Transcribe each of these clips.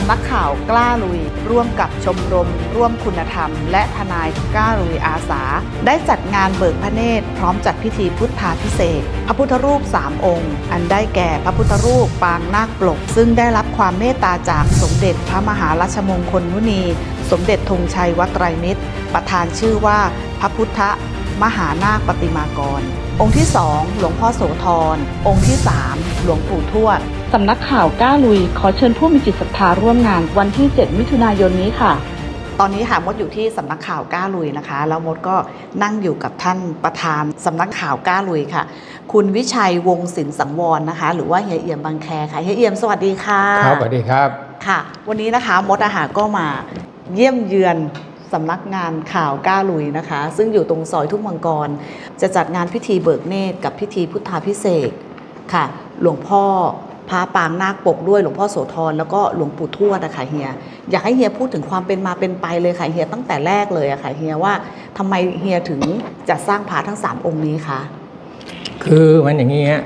สำนักข่าวกล้าลุย ร่วมกับชมรม ร่วมคุณธรรม และทนายกล้าลุยอาสา ได้จัดงานเบิกพระเนตร พร้อมจัดพิธีพุทธาพิเศษพระพุทธรูปสามองค์ อันได้แก่พระพุทธรูปปางนาคปลก ซึ่งได้รับความเมตตาจากสมเด็จพระมหารัชมงคลมุนี สมเด็จธงชัยวัตรมิตร ประธานชื่อว่าพระพุทธมหานาคปฏิมากร องค์ที่สองหลวงพ่อโสธรองค์ที่สามหลวงปู่ทวด สำนักข่าวก้าลุย ขอเชิญผู้มีจิตศรัทธาร่วมงานวันที่ 7 มิถุนายนนี้ค่ะ ตอนนี้ค่ะมดอยู่ที่สำนักข่าวก้าลุยนะคะ แล้วมดก็นั่งอยู่กับท่านประธานสำนักข่าวก้าลุยค่ะ คุณวิชัยวงศ์สินสังวรนะคะ หรือว่าเฮียเอี่ยมบางแคค่ะเฮียเอี่ยมสวัสดีค่ะครับสวัสดีครับค่ะ วันนี้นะคะมดอาหารก็มาเยี่ยมเยือนสำนักงานข่าวก้าลุยนะคะ ซึ่งอยู่ตรงซอยทุ่งมังกร จะจัดงานพิธีเบิกเนตรกับพิธีพุทธาพิเศษกค่ะ หลวงพ่อ พระปางนาคปกด้วยหลวงพ่อโสธรแล้วก็หลวงปู่ทวดอะค่ะเฮียอยากให้เฮียพูดถึงความเป็นมาเป็นไปเลยค่ะเฮียตั้งแต่แรกเลยอะค่ะเฮียว่าทำไมเฮียถึงจะสร้างพระทั้งสามองค์นี้คะคือมันอย่างนี้ฮะ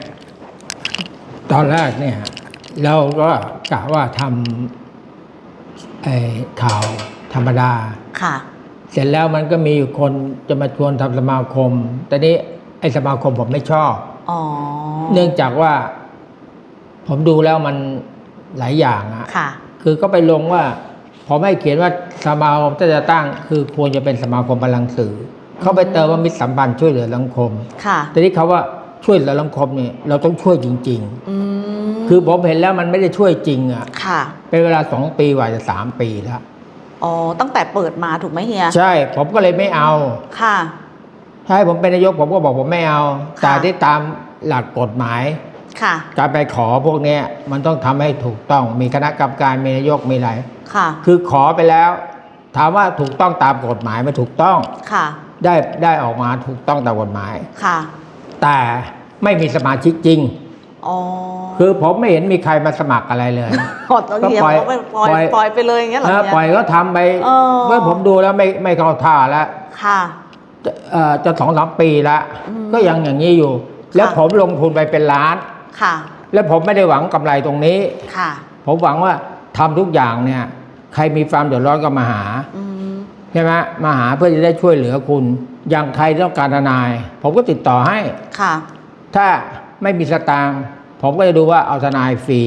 ตอนแรกเนี่ยเราก็กะว่าทำไอ้ข่าวธรรมดาค่ะ เสร็จแล้วมันก็มีอยู่คนจะมาชวนทำสมาคม แต่นี้ไอ้สมาคมผมไม่ชอบอ๋อเนื่องจากว่า ผมดูแล้วมันหลายอย่างอะค่ะ คือก็ไปลงว่าผมให้เขียนว่าสมาคมถ้าจะตั้ง คือควรจะเป็นสมาคมพลังสื่อ เขาไปเติมว่ามิตรสัมพันธ์ช่วยเหลือสังคม ค่ะ แต่ที่เขาว่าช่วยเหลือสังคมเนี่ยเราต้องช่วยจริงอืมๆคือผมเห็นแล้วมันไม่ได้ช่วยจริงอะค่ะ เป็นเวลาสองปีกว่าจะสามปีแล้ว อ๋อ ตั้งแต่เปิดมาถูกไหมเฮีย ใช่ ผมก็เลยไม่เอา ค่ะ ถ้าให้ผมเป็นนายกผมก็บอกผมไม่เอาค่ะแต่ที่ตามหลักกฎหมาย ค่ะ การไปขอพวกเนี้ยมันต้องทำให้ถูกต้องมีคณะกรรมการมีนายกมีอะไรค่ะ คือขอไปแล้ว ถามว่าถูกต้องตามกฎหมายไหมันถูกต้องค่ะ ได้ได้ออกมาถูกต้องตามกฎหมายค่ะ แต่ไม่มีสมาชิกจริงอ๋อคือผมไม่เห็นมีใครมาสมัครอะไรเลยกดแล้วเฮียก็ปล่อยบอกว่าปล่อยปล่อยปล่อยไปเลยอย่างเงี้ยเหรอนะเฮียปล่อยก็ทำไปเออเมื่อผมดูแล้วไม่ไม่เข้าท่าแล้วค่ะจะเอ่อจะสองสามปีแล้วอืมก็ยังอย่างนี้อยู่ แล้วค่ะผมลงทุนไปเป็นล้าน ค่ะ แล้วผมไม่ได้หวังกำไรตรงนี้ค่ะ ผมหวังว่าทำทุกอย่างเนี่ยใครมีความเดือดร้อนก็มาหาอืมใช่ไหมมาหาเพื่อจะได้ช่วยเหลือคุณ อย่างใครต้องการทนาย ผมก็ติดต่อให้ค่ะ ถ้าไม่มีสตางค์ผมก็จะดูว่าเอาทนายฟรี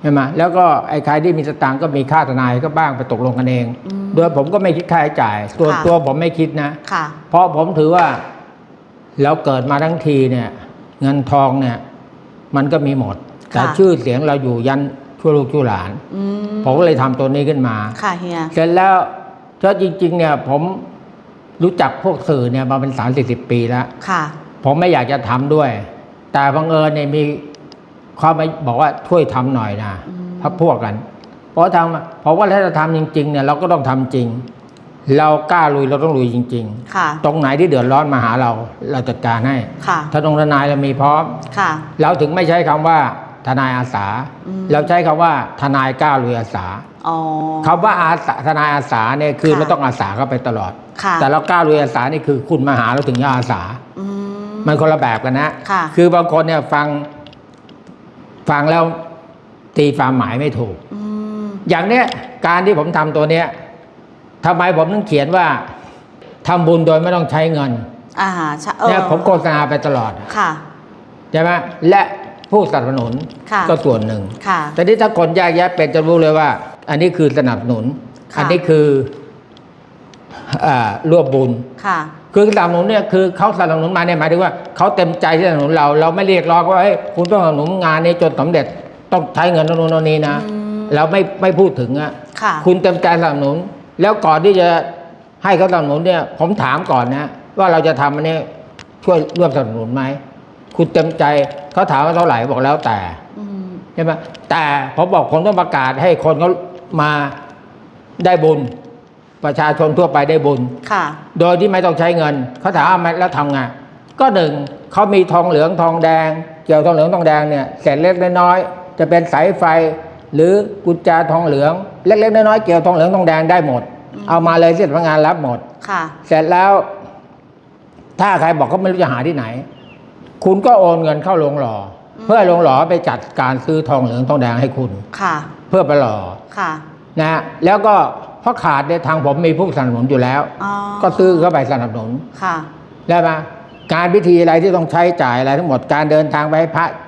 ใช่ไหมแล้วก็ไอ้ใครที่มีสตางค์ก็มีค่าทนายก็บ้างไปตกลงกันเองอืมโดยผมก็ไม่คิดค่าใช้จ่าย ตัวค่ะตัวผมไม่คิดนะค่ะเพราะผมถือว่าเราเกิดมาทั้งทีเนี่ย เงินทองเนี่ย มันก็มีหมด แต่ค่ะชื่อเสียงเราอยู่ยันชั่วลูกชั่วหลานอืมผมก็เลยทำตัวนี้ขึ้นมาค่ะเฮียเสร็จแล้วถ้าจริง ๆ เนี่ยผมรู้จักพวกสื่อเนี่ยมาเป็นสามสี่สิบปีแล้วค่ะ ผมไม่อยากจะทำด้วย แต่บังเอิญเนี่ยมีเขามาบอกว่าช่วยทำหน่อยนะอืมพักพวกกัน เพราะทำเพราะว่าถ้าจะทำจริง ๆ เนี่ยเราก็ต้องทำจริง เรากล้าลุยเราต้องลุยจริง ค่ะ ๆ ตรงไหนที่เดือดร้อนมาหาเราเราจัดการให้ค่ะ ถ้าตรงทนายเรามีพร้อม ค่ะ เราถึงไม่ใช้คำว่าทนายอาสา อืม เราใช้คำว่าทนายกล้าลุยอาสาอ๋อ คำว่าอาสาทนายอาสาเนี่ยคือค่ะไม่ต้องอาสาเข้าไปตลอด ค่ะแต่เรากล้าลุยอาสานี่คือคุณมาหาเราถึงจะอาสา อืม มันคนละแบบกันนะค่ะ คือบางคนเนี่ยฟังฟังแล้วตีความหมายไม่ถูก อืม อย่างเนี้ยการที่ผมทำตัวเนี้ย ทำไมผมต้องเขียนว่าทำบุญโดยไม่ต้องใช้เงิน อ่าใช่เออเนี่ยผมโฆษณาไปตลอดค่ะใช่ไหมและผู้สนับสนุนค่ะก็ส่วนหนึ่งค่ะแต่นี่ถ้าคนแยกแยะเป็นจะรู้เลยว่า อันนี้คือสนับสนุนค่ะอันี้คืออ่าร่วมบุญค่ะคือสนับสนุนเนี่ยคือเขาสนับสนุนมาเนี่ยหมายถึงว่าเขาเต็มใจที่จะสนับสนุนเรา เราไม่เรียกร้องว่าเฮ้ยคุณต้องสนับสนุนงานนี้จนสำเร็จต้องใช้เงินโน่นโน่นนี่นะอืมเราไม่ไม่พูดถึงอะค่ะคุณเต็มใจสนับสนุน แล้วก่อนที่จะให้เขาสนับสนุนเนี่ย ผมถามก่อนนะ ว่าเราจะทำอันนี้ช่วยร่วมสนับสนุนไหมคุณเต็มใจเขาถามว่าเท่าไหร่บอกแล้วแต่อืมใช่ไหมแต่ผมบอกผมต้องประกาศให้คนเขามาได้บุญ ประชาชนทั่วไปได้บุญค่ะ โดยที่ไม่ต้องใช้เงินเขาถามว่าแล้วทำไงก็หนึ่งเขามีทองเหลืองทองแดง เกี่ยวทองเหลืองทองแดงเนี่ยเศษเล็กน้อยๆจะเป็นสายไฟ หรือกุญแจทองเหลือง เล็ก ๆ น้อยๆเกี่ยวทองเหลืองทองแดงได้หมดอืมเอามาเลยที่สำนักงานรับหมดค่ะ เสร็จแล้ว ถ้าใครบอกเขาไม่รู้จะหาที่ไหน คุณก็โอนเงินเข้าโรงหล่ออืมเพื่อลงหล่อไปจัดการซื้อทองเหลืองทองแดงให้คุณค่ะ เพื่อไปหล่อค่ะนะฮะแล้วก็เพราะขาดเนี่ยทางผมมีผู้สนับสนุนอยู่แล้วอ๋อก็ซื้อเข้าไปสนับสนุนค่ะได้ไหมการพิธีอะไรที่ต้องใช้จ่ายอะไรทั้งหมดการเดินทางไปให้พระเอ่อ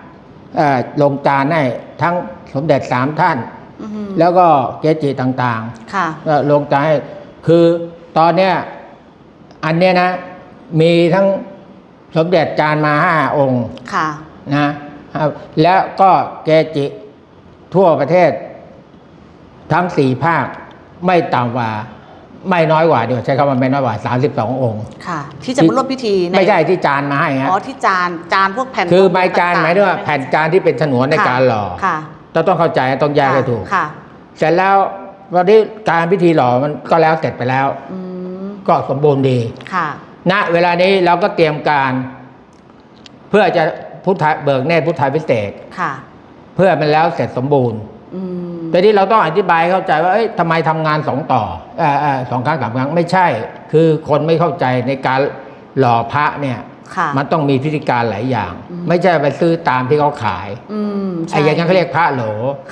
ลงจานให้ทั้งสมเด็จสามท่านอือหือแล้วก็เกจิต่างค่ะๆก็ลงจานให้คือตอนเนี้ยอันเนี้ยนะ มีทั้งสมเด็จจานมาห้าองค์ค่ะนะครับแล้วก็เกจิทั่วประเทศทั้งสี่ภาคไม่ต่ำกว่า ไม่น้อยกว่าเดี๋ยวใช้คำว่าไม่น้อยกว่าสามสิบสององค์ ค่ะ ที่จะมาร่วมพิธีในไม่ใช่ที่จานมาให้ฮะอ๋อที่จานจานพวกแผ่นคือทงใบจานต่งๆหมายถึงว่าแผ่นจานที่เป็นฉนวนในค่ะการหล่อค่ะเราต้องเข้าใจต้องแยกให้ถูกค่ะเสร็จแล้ววันนี้การพิธีหล่อมันก็แล้วเสร็จไปแล้วอืมก็สมบูรณ์ดีค่ะณเวลานี้เราก็เตรียมการ เพื่อจะพุทธะเบิกเนตรพุทธาพิเศษกค่ะ เพื่อมันแล้วเสร็จสมบูรณ์อืม แต่ที่เราต้องอธิบายเข้าใจว่าเอ้ยทำไมทำงานสองต่อเออเออสองครั้งสามครั้งไม่ใช่ คือคนไม่เข้าใจในการหล่อพระเนี่ยค่ะมันต้องมีพิธีการหลายอย่างอืมไม่ใช่ไปซื้อตามที่เขาขายอืมใช่ไอ้อย่างนั้นเขาเรียกพระโหล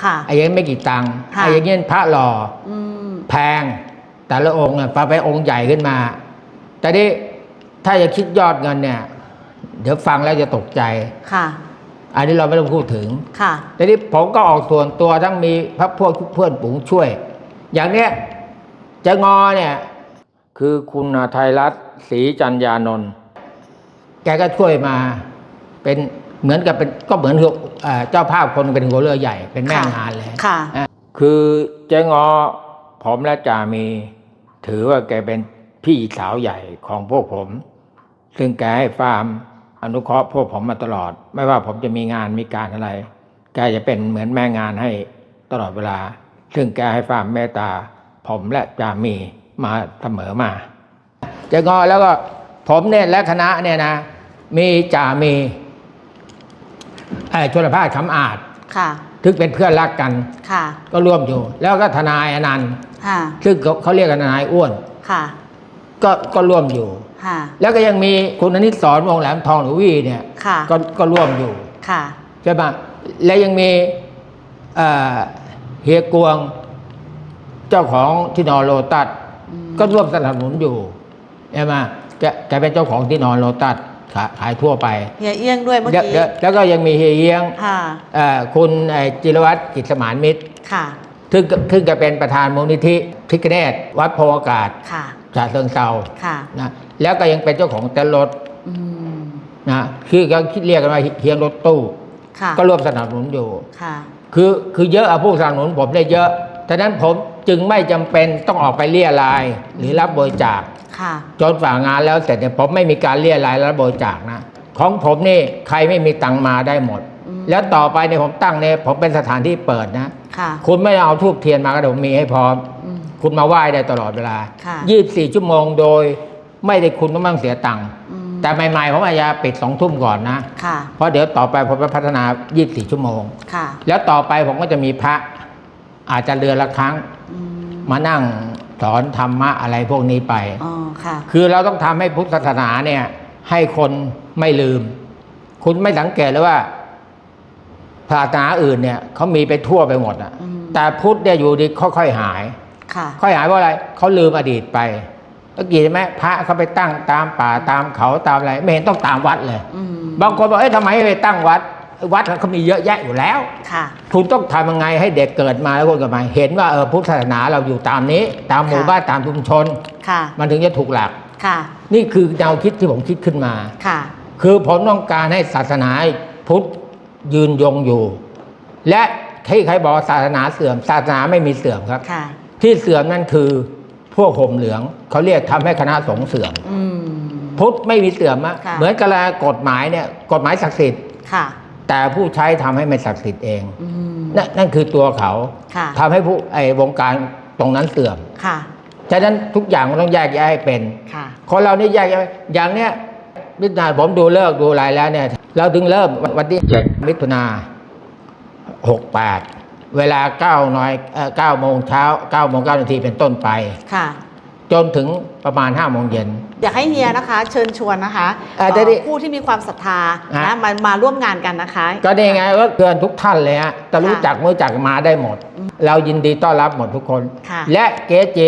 ค่ะไอ้อย่างนั้นไม่กี่ตังค์ค่ะไอ้อย่างนี้พระหล่ออืมแพง แต่ละองค์เนี่ยปาไปองค์ใหญ่ขึ้นมา แต่นี่ถ้าจะคิดยอดเงินเนี่ย เดี๋ยวฟังแล้วจะตกใจค่ะ อันนี้เราไม่ต้องพูดถึงค่ะแต่นี่ผมก็ออกส่วนตัวทั้งมีพระพวกเพื่อนปุ๋งช่วย อย่างเนี้ยจะงอเนี่ย คือคุณไทยรัตน์ศรีจัญญานนท์แกก็ช่วยมาเป็นเหมือนกับเป็นก็เหมือนกับเอ่อเจ้าภาพคนเป็นหัวเรือใหญ่เป็นแม่ค่ะงานเลยค่ะอะ คือเจ๊งอผมและจ่ามี ถือว่าแกเป็นพี่สาวใหญ่ของพวกผม ซึ่งแกให้ฟาร์ม อนุเคราะห์พวกผมมาตลอด ไม่ว่าผมจะมีงานมีการอะไร แกจะเป็นเหมือนแม่งานให้ตลอดเวลา ซึ่งแกให้ฟาร์มเมตตา ผมและจ่ามีมาเสมอมาเจ๊งอแล้วก็ผมเนี่ยและคณะเนี่ยนะ มีจ่ามีไอ้ชลภาสคำอาจค่ะทึกเป็นเพื่อนรักกันค่ะ ก็ร่วมอยู่ แล้วก็ทนายอนันต์ค่ะซึ่งเขาเขาเรียกกันทนายอ้วนค่ะ ก็ก็ร่วมอยู่ค่ะ แล้วก็ยังมีคุณอนิสสอนวงแหลมทองหรือวีเนี่ยค่ะก็ก็ร่วมอยู่ค่ะใช่ปะและยังมีเอ่อเฮียกวงเจ้าของที่นอนโลตัสอืมก็ร่วมสนับสนุนอยู่ใช่ไหมแกแกเป็นเจ้าของที่นอนโลตัสขายขายทั่วไปเฮียเอี้ยงด้วยเมื่อแล้วกี้แล้วแล้วก็ยังมีเฮียเยียงค่ะเอ่อคุณเอ่อจิรวัตรกิจสมานมิตรค่ะซึ่งซึ่งจะเป็นประธานมูลนิธิพิกเนตวัดโพอากาศค่ะ ฉะเชิงเซาค่ะนะแล้วก็ยังเป็นเจ้าของเต้นรถอืมนะคือเขาคิดเรียกกันว่าเฮียงรถตู้ค่ะก็ร่วมสนับสนุนอยู่ค่ะคือคือเยอะอะผู้สนับสนุนผมได้เยอะฉะนั้นผมจึงไม่จำเป็นต้องออกไปเรียรายหรือรับบริจาคค่ะจนฝ่างานแล้วเสร็จเนี่ยผมไม่มีการเรียรายและรับบริจาคนะ ของผมนี่ใครไม่มีตังค์มาได้หมดอืมแล้วต่อไปเนี่ยผมตั้งเนี่ยผมเป็นสถานที่เปิดนะค่ะคุณไม่เอาทูบเทียนมาก็เดี๋ยวผมมีให้พร้อมอืม คุณมาไหว้ได้ตลอดเวลาค่ะ24 ชั่วโมงโดย ไม่ได้คุณต้องมั่งเสียตังค์อืมแต่ใหม่ๆผมอาจจะปิดสองทุ่มก่อนนะค่ะเพราะเดี๋ยวต่อไปผมจะพัฒนา 24 ชั่วโมงค่ะแล้วต่อไปผมก็จะมีพระอาจจะเดือนละครั้งอืมมานั่งสอนธรรมะอะไรพวกนี้ไปอ๋อค่ะคือเราต้องทำให้พุทธศาสนาเนี่ย ให้คนไม่ลืม คุณไม่สังเกตเลยว่าศาสนาอื่นเนี่ยเขามีไปทั่วไปหมดอะอืมแต่พุทธเนี่ยอยู่ดีค่อยๆหาย ค่ะค่อยหายเพราะอะไรเขาลืมอดีตไปเมื่อกี้ใช่ไหมพระเขาไปตั้งตามป่าตามเขาตามอะไรไม่เห็นต้องตามวัดเลยอืมบางคนบอกเอ้ยทำไมไม่ไปตั้งวัด วัดเขามีเยอะแยะอยู่แล้วค่ะคุณต้องทำยังไงให้เด็กเกิดมาแล้วคนเกิดมาเห็นว่าเออพุทธศาสนาเราอยู่ตามนี้ ตามหมู่ค่ะบ้านตามชุมชนค่ะมันถึงจะถูกหลักค่ะนี่คือแนวคิดที่ผมคิดขึ้นมาค่ะคือผมต้องการให้ศาสนาพุทธยืนยงอยู่ และที่ใครบอกศาสนาเสื่อม ศาสนาไม่มีเสื่อมครับค่ะ ที่เสื่อมนั่นคือพวกห่มเหลืองเขาเรียกทำให้คณะสงฆ์เสื่อมอืมพุทธไม่มีเสื่อมอะค่ะเหมือนกับกฎหมายเนี่ยกฎหมายศักดิ์สิทธิ์ค่ะ แต่ผู้ใช้ทำให้ไม่ศักดิ์สิทธิ์เองอืมนั่นนั่นคือตัวเขาค่ะทำให้ผู้ไอ้วงการตรงนั้นเสื่อมค่ะฉะนั้นทุกอย่างมันต้องแยกแยะให้เป็นค่ะคนเรานี่แยกแยะไม่อย่างเนี้ยมิถุนาผมดูเลิกษ์ดูอะไรแล้วเนี่ย เราถึงเริ่มวันที่เจ็ดมิถุนาหกแปด เวลาเก้าน้อยเก้าโมงเช้าเก้าโมงเก้านาทีเป็นต้นไป ค่ะ จนถึงประมาณ5้าโมงเย็น อยากให้เฮียนะคะ เชิญชวนนะคะอ่าเอ่อจะได้ผู้ที่มีความศรัทธาฮะนะมามาร่วมงานกันนะคะ ก็นี่ไงก็เตือนทุกท่านเลยฮะจะรู้ค่ะจักไม่รู้จักมาได้หมดอืมเรายินดีต้อนรับหมดทุกคน ค่ะ และเกจิ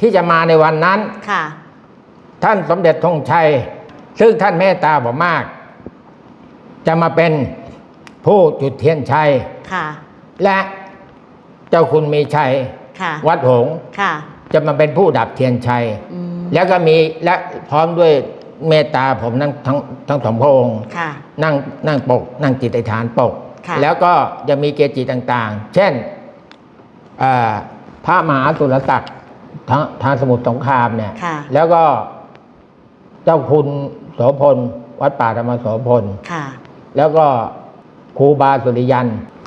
ที่จะมาในวันนั้น ค่ะ ท่านสมเด็จธงชัย ซึ่งท่านเมตตาผมมาก จะมาเป็นผู้จุดเทียนชัย ค่ะ และ เจ้าคุณมีชัย ค่ะวัดหงส์ค่ะจะมาเป็นผู้ดับเทียนชัย อืมแล้วก็มีและพร้อมด้วยเมตตาผมทั้งทั้งทั้งสองพระองค์ ค่ะ นั่งนั่งปก นั่งจิตอธิษฐานปก ค่ะ แล้วก็จะมีเกจิต่างๆ เช่นอ่าพระมหาสุรศักดิ์ทางทางสมุทรสงครามเนี่ย ค่ะ แล้วก็เจ้าคุณโสพล วัดป่าธรรมโสพล ค่ะ แล้วก็ครูบาสุริยัน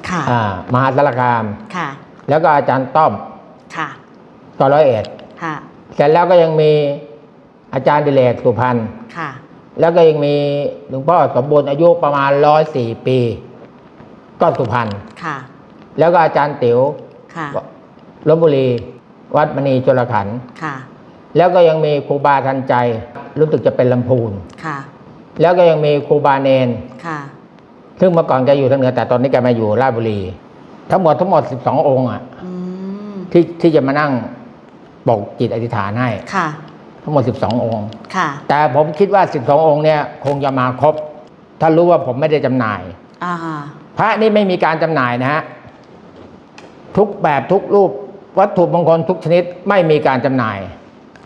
ค่ะ อ่ามหาสารคาม ค่ะ แล้วก็อาจารย์ต้อมค่ะก็ร้อยเอ็ดค่ะเสร็จแล้วก็ยังมีอาจารย์ดิเลกสุพรรณค่ะ แล้วก็ยังมีหลวงพ่อสมบูรณ์อายุประมาณร้อยสี่ปี ก็สุพรรณค่ะ แล้วก็อาจารย์ติ๋วค่ะลบบุรี วัดมณีจรขันธ์ค่ะ แล้วก็ยังมีครูบาทันใจรู้สึกจะเป็นลำพูนค่ะ แล้วก็ยังมีครูบาเนนค่ะ ซึ่งเมื่อก่อนแกอยู่ทางเหนือแต่ตอนนี้แกมาอยู่ราชบุรี ทั้งหมดทั้งหมด12องค์อะอืมที่ที่จะมานั่งบอกจิตอธิษฐานให้ค่ะ ทั้งหมด12องค์ค่ะ แต่ผมคิดว่า12องค์เนี่ย คงจะมาครบ ถ้ารู้ว่าผมไม่ได้จำหน่ายอ่าพระนี่ไม่มีการจำหน่ายนะฮะทุกแบบทุกรูปวัตถุมงคลทุกชนิดไม่มีการจำหน่าย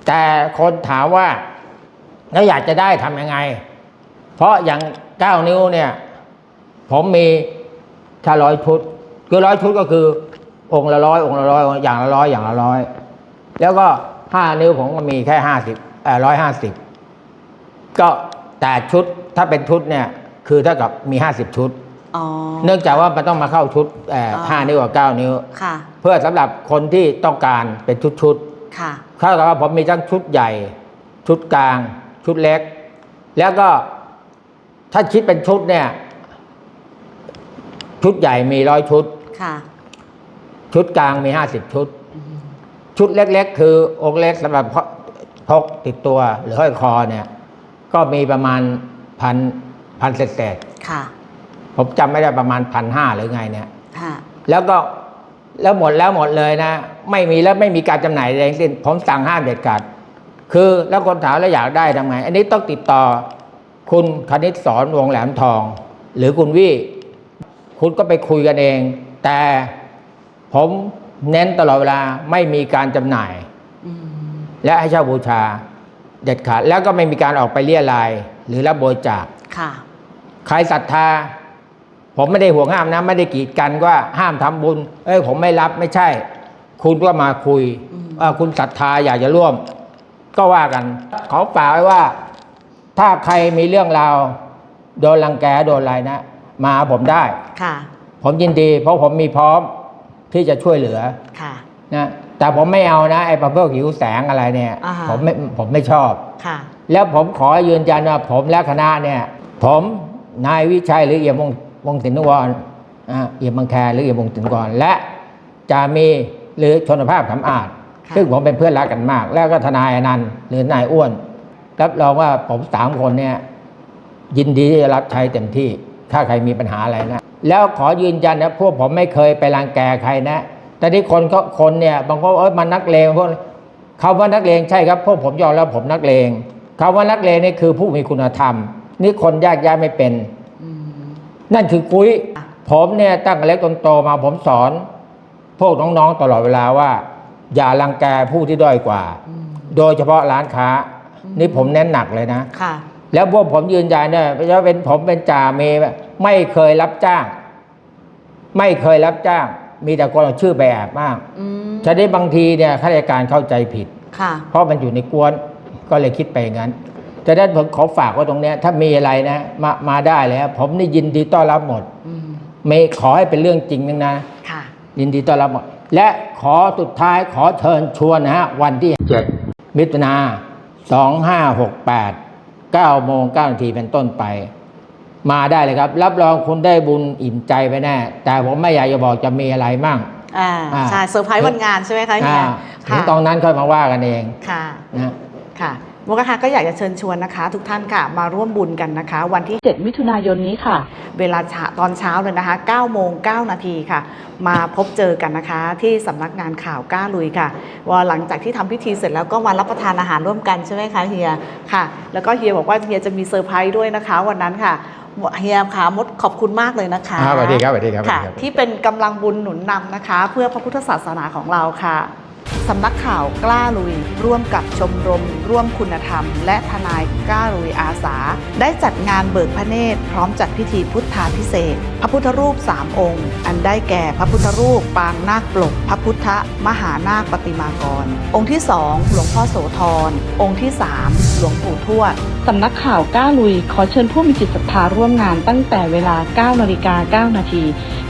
แต่คนถามว่าแล้วอยากจะได้ทำยังไง เพราะอย่างเก้านิ้วเนี่ย ผมมีถ้าร้อยชุด คือร้อยชุดก็คือ องค์ละร้อยองค์ละร้อยอย่างละร้อยอย่างละร้อยแล้วก็ห้านิ้วผมก็มีแค่ห้าสิบเอ่อร้อยห้าสิบก็แต่ชุดถ้าเป็นชุดเนี่ย คือเท่ากับมีห้าสิบชุดอ๋อเนื่องจากว่ามันต้องมาเข้าชุดเอ่ออ่าห้านิ้วกับเก้านิ้วค่ะเพื่อสำหรับคนที่ต้องการเป็นชุดชุดค่ะๆเข้ากับว่าผมมีทั้งชุดใหญ่ ชุดกลาง ชุดเล็ก แล้วก็ถ้าคิดเป็นชุดเนี่ย ชุดใหญ่มีร้อยชุด ค่ะ ชุดกลางมีห้าสิบชุดอืมชุดเล็ก ๆ คือองค์เล็กสำหรับพกติดตัวหรือห้อยคอเนี่ย ก็มีประมาณพันพันเศษค่ะๆผมจำไม่ได้ประมาณพันห้าหรือไงเนี่ยค่ะแล้วก็แล้วหมดแล้วหมดเลยนะ ไม่มีแล้วไม่มีการจำหน่ายใดทั้งสิ้นผมสั่งห้ามเด็ดขาดคือแล้วคนถามแล้วอยากได้ทำไง อันนี้ต้องติดต่อคุณคณิตสอนวงแหลมทอง หรือคุณวี่คุณก็ไปคุยกันเอง แต่ผมเน้นตลอดเวลาไม่มีการจำหน่ายอืมและให้เช่าบูชาเด็ดขาดแล้วก็ไม่มีการออกไปเลี่ยราย หรือรับบริจาคค่ะ ใครศรัทธา ผมไม่ได้ห่วงห้ามนะ ไม่ได้กีดกันว่าห้ามทำบุญ เอ้ยผมไม่รับไม่ใช่ คุณก็มาคุยอืมเอ่อคุณศรัทธาอยากจะร่วม ก็ว่ากัน ขอฝากไว้ว่า ถ้าใครมีเรื่องราวโดนรังแกโดนอะไรนะ มาหาผมได้ค่ะ ผมยินดี เพราะผมมีพร้อมที่จะช่วยเหลือค่ะ นะแต่ผมไม่เอานะไอ้ประเภทหิวแสงอะไรเนี่ย อ่าฮะ ผมไม่ผมไม่ชอบ ค่ะ แล้วผมขอยืนยันว่าผมและคณะเนี่ย ผมนายวิชัยหรือเอี่ยมวงวงศิลป์วรอ่าเอี่ยมบางแคหรือเอี่ยมวงศิลป์วรและจะมีหรือชนภาพคำอาจ ค่ะ ซึ่งผมเป็นเพื่อนรักกันมาก แล้วก็ทนายอนันต์หรือนายอ้วนรับรองว่าผมสามคนเนี่ย ยินดีที่จะรับใช้เต็มที่ ถ้าใครมีปัญหาอะไรนะ แล้วขอยืนยันนะพวกผมไม่เคยไปรังแกใครนะ แต่ที่คนเขาคนเนี่ยบางคนเอ้ยมันนักเลงพวกคำว่านักเลงใช่ครับ พวกผมยอมแล้วผมนักเลงคำว่านักเลงนี่คือผู้มีคุณธรรม นี่คนยากย้ายไม่เป็นอืมนั่นคือกุ้ยผมเนี่ยตั้งแต่เล็กจนโตมาผมสอน พวกน้องๆตลอดเวลาว่า อย่ารังแกผู้ที่ด้อยกว่าอืมโดยเฉพาะร้านค้า นี่ผมเน้นหนักเลยนะค่ะ แล้วพวกผมยืนยันเนี่ยจะเป็นผมเป็นจ่าเมย์ไม่เคยรับจ้าง ไม่เคยรับจ้าง มีแต่คนเอาชื่อไปแอบมากอืมฉะนั้นบางทีเนี่ยข้าราชการเข้าใจผิดค่ะเพราะมันอยู่ในกวนก็เลยคิดไปอย่างนั้นแต่ด้านผมขอฝากไว่าตรงเนี้ย ถ้ามีอะไรนะมามาได้เลยครับผมนี่ยินดีต้อนรับหมดอืมไม่ขอให้เป็นเรื่องจริงนึงนะค่ะยินดีต้อนรับหมด และขอสุดท้ายขอเชิญชวนนะฮะวันที่7มิถุนา2568 9โมง9นาทีเป็นต้นไป มาได้เลยครับ รับรองคุณได้บุญอิ่มใจไปแน่ แต่ผมไม่อยากจะบอกจะมีอะไรมั่งอ่าอ่าใช่เซอร์ไพรส์วันงานใช่ไหมคะเฮียอ่าถึงค่ะตอนนั้นค่อยมาว่ากันเองค่ะนะค่ะ มุกค่ะก็อยากจะเชิญชวนนะคะ ทุกท่านค่ะมาร่วมบุญกันนะคะ วันที่ 7 มิถุนายนนี้ค่ะ เวลาเช้าตอนเช้าเลยนะคะ9โมง9นาทีค่ะ มาพบเจอกันนะคะ ที่สำนักงานข่าวก้าลุยค่ะว่าหลังจากที่ทำพิธีเสร็จแล้วก็มารับประทานอาหารร่วมกันใช่ไหมคะเฮียค่ะ แล้วก็เฮียบอกว่าเฮียจะมีเซอร์ไพรส์ด้วยนะคะ วันนั้นค่ะเฮียค่ะมดขอบคุณมากเลยนะคะอ่าสวัสดีครับสวัสดีครับค่ะสวัสดีครับที่เป็นกำลังบุญหนุนนำนะคะ เพื่อพระพุทธศาสนาของเราค่ะ สำนักข่าวกล้าลุย ร่วมกับชมรม ร่วมคุณธรรม และทนายกล้าลุยอาสา ได้จัดงานเบิกพระเนตร พร้อมจัดพิธีพุทธาพิเศษ พระพุทธรูปสามองค์ อันได้แก่พระพุทธรูปปางนาคปลก พระพุทธมหานาคปฏิมากร องค์ที่สองหลวงพ่อโสธรองค์ที่สามหลวงปู่ทวดสำนักข่าวก้าลุย ขอเชิญผู้มีจิตศรัทธาร่วมงานตั้งแต่เวลา9นาฬิกา9นาที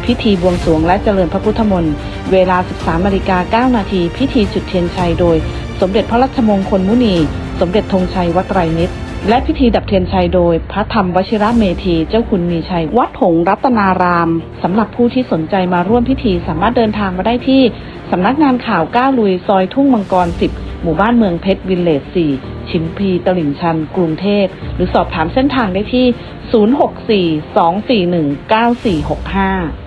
พิธีบวงสรวงและเจริญพระพุทธมนต์ เวลา 13นาฬิกา9นาทีพิธีจุดเทียนชัยโดย สมเด็จพระราชมงคลมุนี สมเด็จธงชัยวัดไตรมิตรและพิธีดับเทียนชัยโดย พระธรรมวชิระเมธีเจ้าคุณมีชัย วัดหงรัตนาราม สำหรับผู้ที่สนใจมาร่วมพิธีสามารถเดินทางมาได้ที่ สำนักงานข่าวก้าลุยซอยทุ่งมังกร 10 หมู่บ้านเมืองเพชรวิลเลจ 4 ชิมพีตลิ่งชัน กรุงเทพ หรือสอบถามเส้นทางได้ที่ 064 241 9465